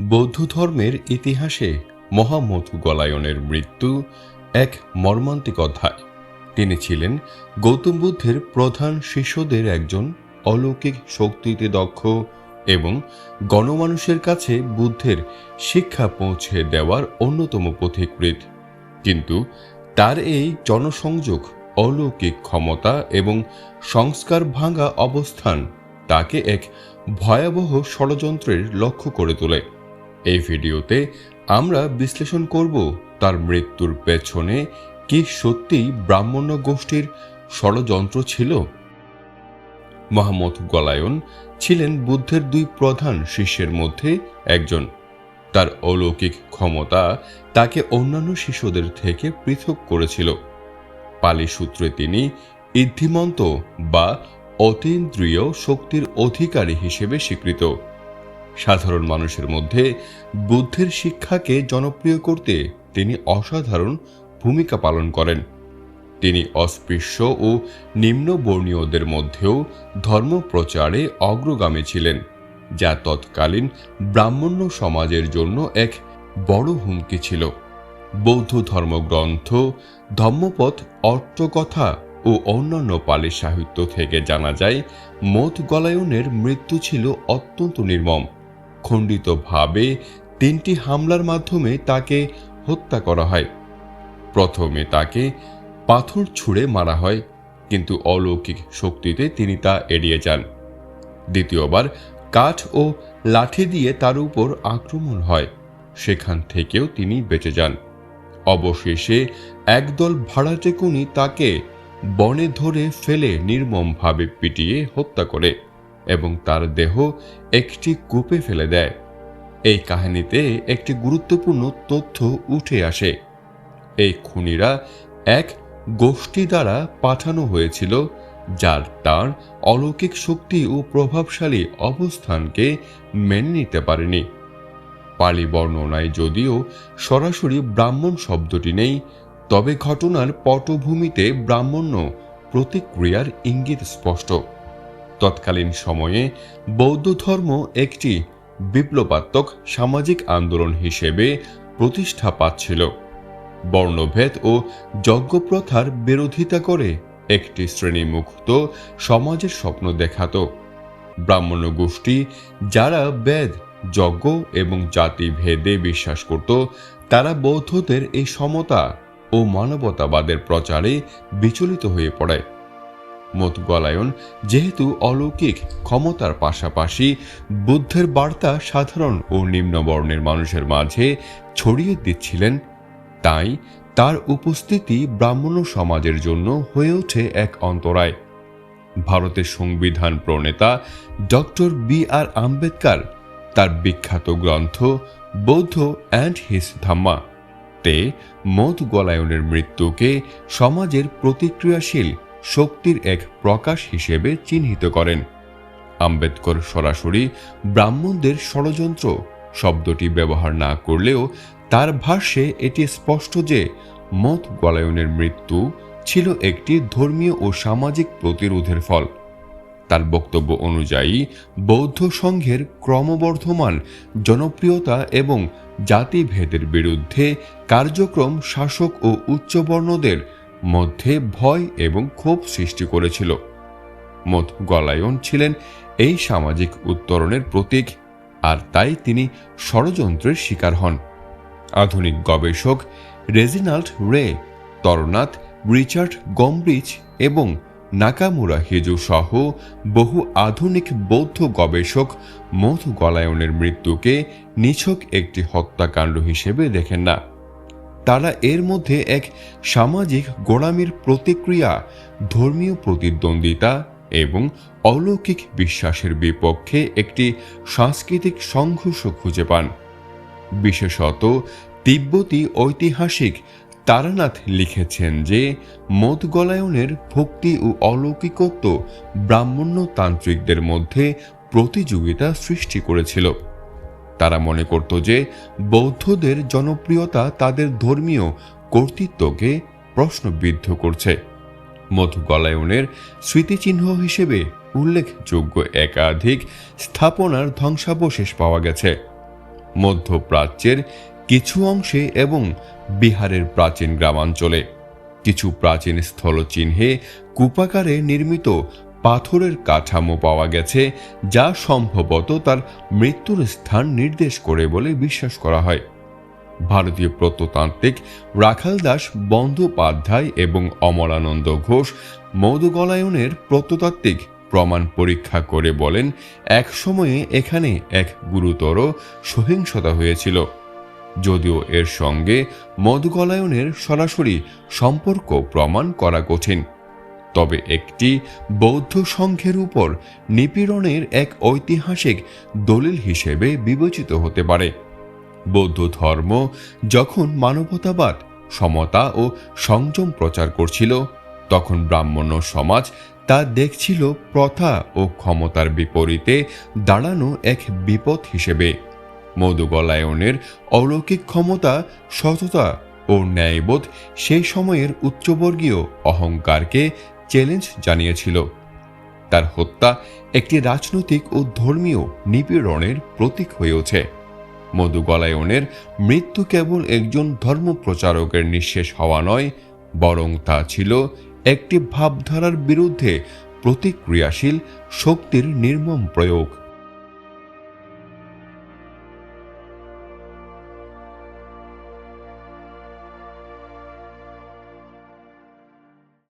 বৌদ্ধ ধর্মের ইতিহাসে মহামধু গলায়নের মৃত্যু এক মর্মান্তিক অধ্যায়। তিনি ছিলেন গৌতম বুদ্ধের প্রধান শিষ্যদের একজন অলৌকিক শক্তিতে দক্ষ এবং গণমানুষের কাছে বুদ্ধের শিক্ষা পৌঁছে দেওয়ার অন্যতম পথিকৃৎ। কিন্তু তার এই জনসংযোগ, অলৌকিক ক্ষমতা এবং সংস্কার ভাঙা অবস্থান তাকে এক ভয়াবহ ষড়যন্ত্রের লক্ষ্য করে তোলে। এই ভিডিওতে আমরা বিশ্লেষণ করব তার মৃত্যুর পেছনে কি সত্যিই ব্রাহ্মণ্য গোষ্ঠীর ষড়যন্ত্র ছিল। মোহাম্মদ গলায়ন ছিলেন বুদ্ধের দুই প্রধান শিষ্যের মধ্যে একজন। তার অলৌকিক ক্ষমতা তাকে অন্যান্য শিষ্যদের থেকে পৃথক করেছিল। পালি সূত্রে তিনি ইদ্ধিমন্ত বা অতীন্দ্রিয় শক্তির অধিকারী হিসেবে স্বীকৃত। সাধারণ মানুষের মধ্যে বুদ্ধের শিক্ষাকে জনপ্রিয় করতে তিনি অসাধারণ ভূমিকা পালন করেন। তিনি অস্পৃশ্য ও নিম্নবর্ণীয়দের মধ্যেও ধর্ম প্রচারে অগ্রগামী ছিলেন, যা তৎকালীন ব্রাহ্মণ্য সমাজের জন্য এক বড় হুমকি ছিল। বৌদ্ধ ধর্মগ্রন্থ ধম্মপথ অর্থকথা ও অন্যান্য পালি সাহিত্য থেকে জানা যায়, মত গলায়নের মৃত্যু ছিল অত্যন্ত নির্মম। খণ্ডিতভাবে তিনটি হামলার মাধ্যমে তাকে হত্যা করা হয়। প্রথমে তাকে পাথর ছুঁড়ে মারা হয়, কিন্তু অলৌকিক শক্তিতে তিনি তা এড়িয়ে যান। দ্বিতীয়বার কাঠ ও লাঠি দিয়ে তার উপর আক্রমণ হয়, সেখান থেকেও তিনি বেঁচে যান। অবশেষে একদল ভাড়াটে কুনি তাকে বনে ধরে ফেলে নির্মমভাবে পিটিয়ে হত্যা করে। এবং তার দেহ একটি কূপে ফেলে দেয়। এই কাহিনীতে একটি গুরুত্বপূর্ণ তথ্য উঠে আসে। এই খুনিরা এক গোষ্ঠী দ্বারা পাঠানো হয়েছিল, যার তার অলৌকিক শক্তি ও প্রভাবশালী অবস্থানকে মেনে নিতে পারেনি। পালি বর্ণনায় যদিও সরাসরি ব্রাহ্মণ শব্দটি নেই, তবে ঘটনার পটভূমিতে ব্রাহ্মণ্য প্রতিক্রিয়ার ইঙ্গিত স্পষ্ট। তৎকালীন সময়ে বৌদ্ধ ধর্ম একটি বিপ্লবাত্মক সামাজিক আন্দোলন হিসেবে প্রতিষ্ঠা পাচ্ছিল। বর্ণভেদ ও যজ্ঞপ্রথার বিরোধিতা করে একটি শ্রেণীমুক্ত সমাজের স্বপ্ন দেখাতো। ব্রাহ্মণ্য গোষ্ঠী যারা বেদ, যজ্ঞ এবং জাতি ভেদে বিশ্বাস করত, তারা বৌদ্ধদের এই সমতা ও মানবতাবাদের প্রচারে বিচলিত হয়ে পড়ে। মত গলায়ন যেহেতু অলৌকিক, ক্ষমতার পাশাপাশি বুদ্ধের বার্তা সাধারণ ও নিম্নবর্ণের মানুষের মাঝে ছড়িয়ে দিচ্ছিলেন, তাই তার উপস্থিতি ব্রাহ্মণ সমাজের জন্য হয়ে ওঠে এক অন্তরায়। ভারতের সংবিধান প্রণেতা ডক্টর বি আর আম্বেদকর, তার বিখ্যাত গ্রন্থ বৌদ্ধ অ্যান্ড হিস ধাম্মা, তে মত গলায়নের মৃত্যুকে সমাজের প্রতিক্রিয়াশীল শক্তির এক প্রকাশ হিসেবে চিহ্নিত করেন। আম্বেদকর সরাসরি ব্রাহ্মণদের ষড়যন্ত্র শব্দটি ব্যবহার না করলেও তার ভাষ্যে এটি স্পষ্ট যে মত গলায়নের মৃত্যু ছিল একটি ধর্মীয় ও সামাজিক প্রতিরোধের ফল। তার বক্তব্য অনুযায়ী বৌদ্ধ সংঘের ক্রমবর্ধমান জনপ্রিয়তা এবং জাতিভেদের বিরুদ্ধে কার্যক্রম শাসক ও উচ্চবর্ণদের মধ্যে ভয় এবং ক্ষোভ সৃষ্টি করেছিল। মত গলায়ন ছিলেন এই সামাজিক উত্তরণের প্রতীক, আর তাই তিনি ষড়যন্ত্রের শিকার হন। আধুনিক গবেষক রেজিনাল্ড রে তরনাথ রিচার্ড গমব্রিজ এবং নাকামুরা হিজু সহ বহু আধুনিক বৌদ্ধ গবেষক মধ গলায়নের মৃত্যুকে নিছক একটি হত্যাকাণ্ড হিসেবে দেখেন না। তারা এর মধ্যে এক সামাজিক গোড়ামির প্রতিক্রিয়া, ধর্মীয় প্রতিদ্বন্দ্বিতা এবং অলৌকিক বিশ্বাসের বিপক্ষে একটি সাংস্কৃতিক সংঘর্ষ খুঁজে পান। বিশেষত তিব্বতী ঐতিহাসিক তারানাথ লিখেছেন যে, মদগলায়নের ভক্তি ও অলৌকিকত্ব ব্রাহ্মণ্য তান্ত্রিকদের মধ্যে প্রতিযোগিতা সৃষ্টি করেছিল। তারা মনে করত যে বৌদ্ধদের জনপ্রিয়তা তাদের ধর্মীয় কর্তৃত্বকে প্রশ্নবিদ্ধ করছে। মধু গলায়নের স্মৃতিচিহ্ন হিসেবে উল্লেখযোগ্য একাধিক স্থাপনার ধ্বংসাবশেষ পাওয়া গেছে। মধ্যপ্রাচ্যের কিছু অংশে এবং বিহারের প্রাচীন গ্রামাঞ্চলে। কিছু প্রাচীন স্থলচিহ্নে কূপাকারে নির্মিত পাথরের কাঠামো পাওয়া গেছে, যা সম্ভবত তার মৃত্যুর স্থান নির্দেশ করে বলে বিশ্বাস করা হয়। ভারতীয় প্রত্নতান্ত্রিক রাখাল দাস বন্দ্যোপাধ্যায় এবং অমরানন্দ ঘোষ মধুগলায়নের প্রত্নতাত্ত্বিক প্রমাণ পরীক্ষা করে বলেন, এক সময়ে এখানে এক গুরুতর সহিংসতা হয়েছিল। যদিও এর সঙ্গে মধুগলায়নের সরাসরি সম্পর্ক প্রমাণ করা কঠিন। তবে একটি বৌদ্ধ সংঘের উপর নিপীড়নের এক ঐতিহাসিক দলিল হিসেবে বিবেচিত হতে পারে। বৌদ্ধ ধর্ম যখন মানবতাবাদ, সমতা ও সংযম প্রচার করছিল, তখন ব্রাহ্মণ্য সমাজ তা দেখছিল প্রথা ও ক্ষমতার বিপরীতে দাঁড়ানো এক বিপদ হিসেবে। মধুগলায়নের অলৌকিক ক্ষমতা, সততা ও ন্যায়বোধ সেই সময়ের উচ্চবর্গীয় অহংকারকে চ্যালেঞ্জ জানিয়েছিল। তার হত্যা একটি রাজনৈতিক ও ধর্মীয় নিপীড়নের প্রতীক হয়ে ওঠে। মধুগলায়নের মৃত্যু কেবল একজন ধর্মপ্রচারকের নিঃশেষ হওয়া নয়, বরং তা ছিল একটি ভাবধারার বিরুদ্ধে প্রতিক্রিয়াশীল শক্তির নির্মম প্রয়োগ।